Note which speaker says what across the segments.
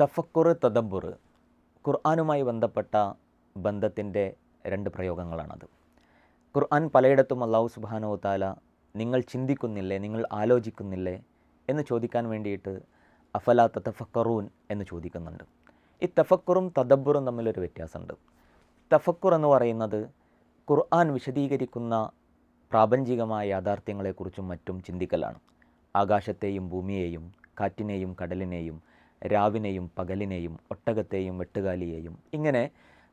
Speaker 1: തഫക്കുർ തദബ്ബുർ ഖുർആാനുമായി ബന്ധപ്പെട്ട ബന്ധത്തിന്റെ രണ്ട് പ്രയോഗങ്ങളാണത്. ഖുർആൻ പലയിടത്തും അള്ളാഹു സുബാനോ താല നിങ്ങൾ ചിന്തിക്കുന്നില്ലേ നിങ്ങൾ ആലോചിക്കുന്നില്ലേ എന്ന് ചോദിക്കാൻ വേണ്ടിയിട്ട് അഫല തഫക്കറൂൻ എന്ന് ചോദിക്കുന്നുണ്ട്. ഈ തഫക്കുറും തദബ്ബുറും തമ്മിലൊരു വ്യത്യാസമുണ്ട്. തഫക്കുർ എന്ന് പറയുന്നത് ഖുർആൻ വിശദീകരിക്കുന്ന പ്രാപഞ്ചികമായ യാഥാർത്ഥ്യങ്ങളെക്കുറിച്ചും മറ്റും ചിന്തിക്കലാണ്. ആകാശത്തെയും ഭൂമിയെയും കാറ്റിനെയും കടലിനെയും രാവിനെയും പകലിനെയും ഒട്ടകത്തെയും വെട്ടുകാലിയെയും. ഇങ്ങനെ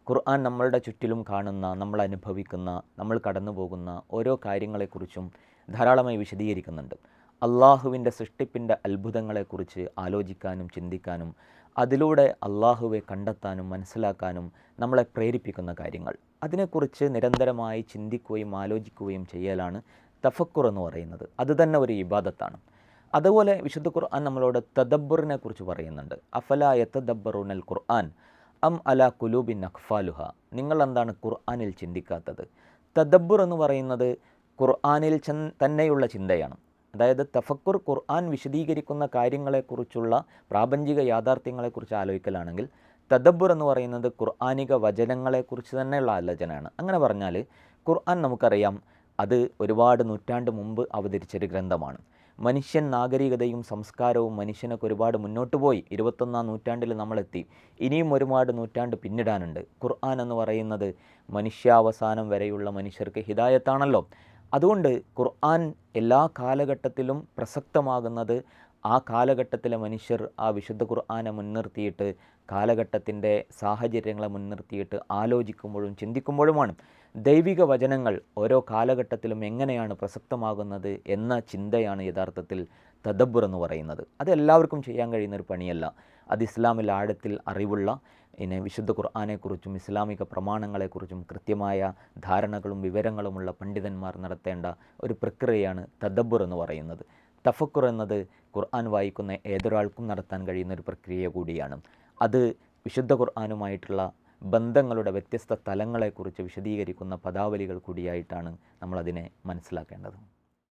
Speaker 1: ഖുർആൻ നമ്മളുടെ ചുറ്റിലും കാണുന്ന നമ്മൾ അനുഭവിക്കുന്ന നമ്മൾ കടന്നു പോകുന്ന ഓരോ കാര്യങ്ങളെക്കുറിച്ചും ധാരാളമായി വിശദീകരിക്കുന്നുണ്ട്. അള്ളാഹുവിന്റെ സൃഷ്ടിപ്പിന്റെ അത്ഭുതങ്ങളെക്കുറിച്ച് ആലോചിക്കാനും ചിന്തിക്കാനും അതിലൂടെ അള്ളാഹുവെ കണ്ടെത്താനും മനസ്സിലാക്കാനും നമ്മളെ പ്രേരിപ്പിക്കുന്ന കാര്യങ്ങൾ. അതിനെക്കുറിച്ച് നിരന്തരമായി ചിന്തിക്കുകയും ആലോചിക്കുകയും ചെയ്യലാണ് തഫക്കുർ എന്ന് പറയുന്നത്. അത് തന്നെ ഒരു ഇബാദത്താണ്. അതുപോലെ വിശുദ്ധ ഖുർആൻ നമ്മളോട് തദബ്ബറിനെ കുറിച്ച് പറയുന്നുണ്ട്. അഫല യത്തദബ്ബറുനൽ ഖുർആൻ? അം അല കുലൂബിൻ അഖ്ഫാലുഹ. നിങ്ങൾ എന്താണ് ഖുർആനിൽ ചിന്തിക്കാത്തത്? തദബ്ബുർ എന്ന് പറയുന്നത് ഖുർആനിൽ തന്നെയുള്ള ചിന്തയാണ്. അതായത് തഫക്കുർ ഖുർആൻ വിശദീകരിക്കുന്ന കാര്യങ്ങളെക്കുറിച്ചുള്ള പ്രാപഞ്ചിക യാഥാർത്ഥ്യങ്ങളെക്കുറിച്ച് ആലോചിക്കലാണെങ്കിൽ തദബ്ബുർ എന്ന് പറയുന്നത് ഖുർആാനിക വചനങ്ങളെക്കുറിച്ച് തന്നെയുള്ള ആലോചനയാണ്. അങ്ങനെ പറഞ്ഞാൽ ഖുർആൻ നമുക്കറിയാം അത് ഒരുപാട് നൂറ്റാണ്ട് മുമ്പ് അവതരിച്ചൊരു ഗ്രന്ഥമാണ്. മനുഷ്യൻ നാഗരികതയും സംസ്കാരവും മനുഷ്യനൊക്കെ ഒരുപാട് മുന്നോട്ട് പോയി. ഇരുപത്തൊന്നാം നൂറ്റാണ്ടിൽ നമ്മളെത്തി. ഇനിയും ഒരുപാട് നൂറ്റാണ്ട് പിന്നിടാനുണ്ട്. ഖുർആൻ എന്ന് പറയുന്നത് മനുഷ്യാവസാനം വരെയുള്ള മനുഷ്യർക്ക് ഹിദായത്താണല്ലോ. അതുകൊണ്ട് ഖുർആൻ എല്ലാ കാലഘട്ടത്തിലും പ്രസക്തമാകുന്നത് ആ കാലഘട്ടത്തിലെ മനുഷ്യർ ആ വിശുദ്ധ ഖുർആാനെ മുൻനിർത്തിയിട്ട് കാലഘട്ടത്തിന്റെ സാഹചര്യങ്ങളെ മുൻനിർത്തിയിട്ട് ആലോചിക്കുമ്പോഴും ചിന്തിക്കുമ്പോഴുമാണ് ദൈവിക വചനങ്ങൾ ഓരോ കാലഘട്ടത്തിലും എങ്ങനെയാണ് പ്രസക്തമാകുന്നത് എന്ന ചിന്തയാണ് യഥാർത്ഥത്തിൽ തദബ്ബുർ എന്ന് പറയുന്നത്. അത് എല്ലാവർക്കും ചെയ്യാൻ കഴിയുന്ന ഒരു പണിയല്ല. അത് ഇസ്ലാമിൽ ആഴത്തിൽ അറിവുള്ള പിന്നെ വിശുദ്ധ ഖുർആാനെക്കുറിച്ചും ഇസ്ലാമിക പ്രമാണങ്ങളെക്കുറിച്ചും കൃത്യമായ ധാരണകളും വിവരങ്ങളുമുള്ള പണ്ഡിതന്മാർ നടത്തേണ്ട ഒരു പ്രക്രിയയാണ് തദബ്ബുർ എന്ന് പറയുന്നത്. തഫക്കുർ എന്നത് ഖുർആൻ വായിക്കുന്ന ഏതൊരാൾക്കും നടത്താൻ കഴിയുന്ന ഒരു പ്രക്രിയ കൂടിയാണ്. അത് വിശുദ്ധ ഖുർആാനുമായിട്ടുള്ള ബന്ധങ്ങളുടെ വ്യത്യസ്ത തലങ്ങളെക്കുറിച്ച് വിശദീകരിക്കുന്ന പദാവലികൾ കൂടിയായിട്ടാണ് നമ്മളതിനെ മനസ്സിലാക്കേണ്ടത്.